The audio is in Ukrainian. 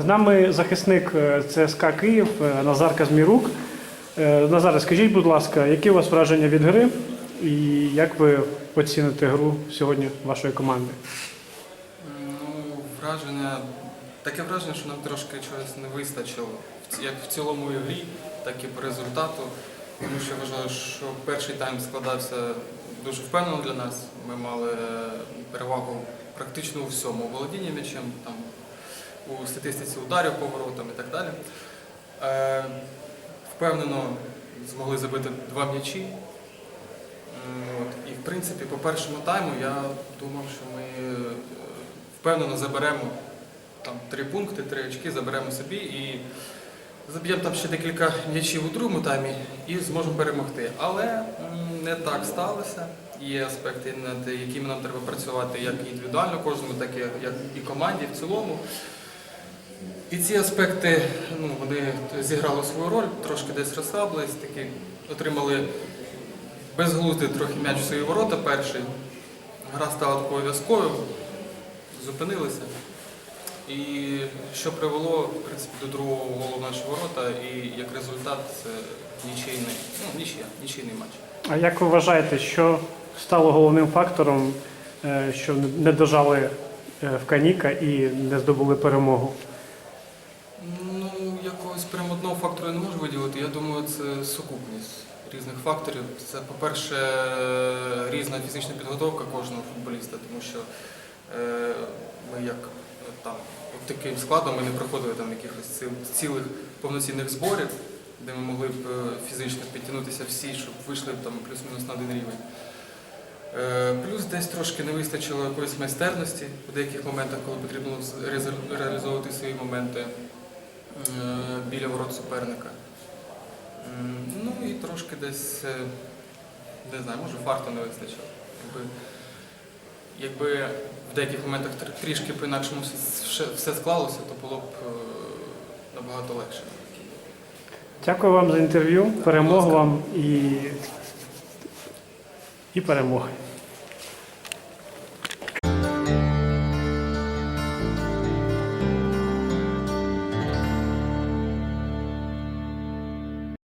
З нами захисник е, ЦСКА Київ е, Назар Казмірук. Е, Назаре, скажіть, будь ласка, які у вас враження від гри і як ви оціните гру сьогодні вашої команди? Ну, враження. Таке враження, що нам трошки чогось не вистачило. Як в цілому грі, так і по результату. Тому що я вважаю, що перший тайм складався дуже впевнено для нас. Ми мали перевагу практично у всьому. У володінні м'ячем, там, у статистиці ударів по воротам і так далі. Е, впевнено змогли забити два м'ячі. І в принципі, по першому тайму я думав, що ми е, впевнено заберемо там три пункти, три очки, заберемо собі і заб'ємо там ще декілька м'ячів у другому таймі і зможемо перемогти. Але не так сталося. Є аспекти, над якими нам треба працювати як індивідуально кожному, так і як і команді в цілому. І ці аспекти ну, вони зіграли свою роль, трошки десь розслабились, такі отримали безглуздий трохи м'яч в свої ворота перший. Гра стала такою в'язкою, зупинилися. І що привело в принципі, до другого голу наші ворота, і як результат це нічийний, ну, нічия, нічийний матч. А як ви вважаєте, що стало головним фактором, е, що не дожали е, в Каніка і не здобули перемогу? Ну, якогось прям одного фактору я не можу виділити. Я думаю, це сукупність різних факторів. Це, по-перше, різна фізична підготовка кожного футболіста, тому що е, ми як е, там от таким складом ми не проходили там якихось цілих повноцінних зборів, де ми могли б е, фізично підтягнутися всі, щоб вийшли там плюс-мінус на один рівень. Е, Плюс десь трошки не вистачило якоїсь майстерності у деяких моментах, коли потрібно реалізовувати свої моменти біля ворот суперника. Ну і трошки десь, е, не знаю, може фарту не вистачило. Якби, якби в деяких моментах трішки по-інакшому все склалося, то було б е, набагато легше. Дякую вам за інтерв'ю, перемог вам і, і перемоги.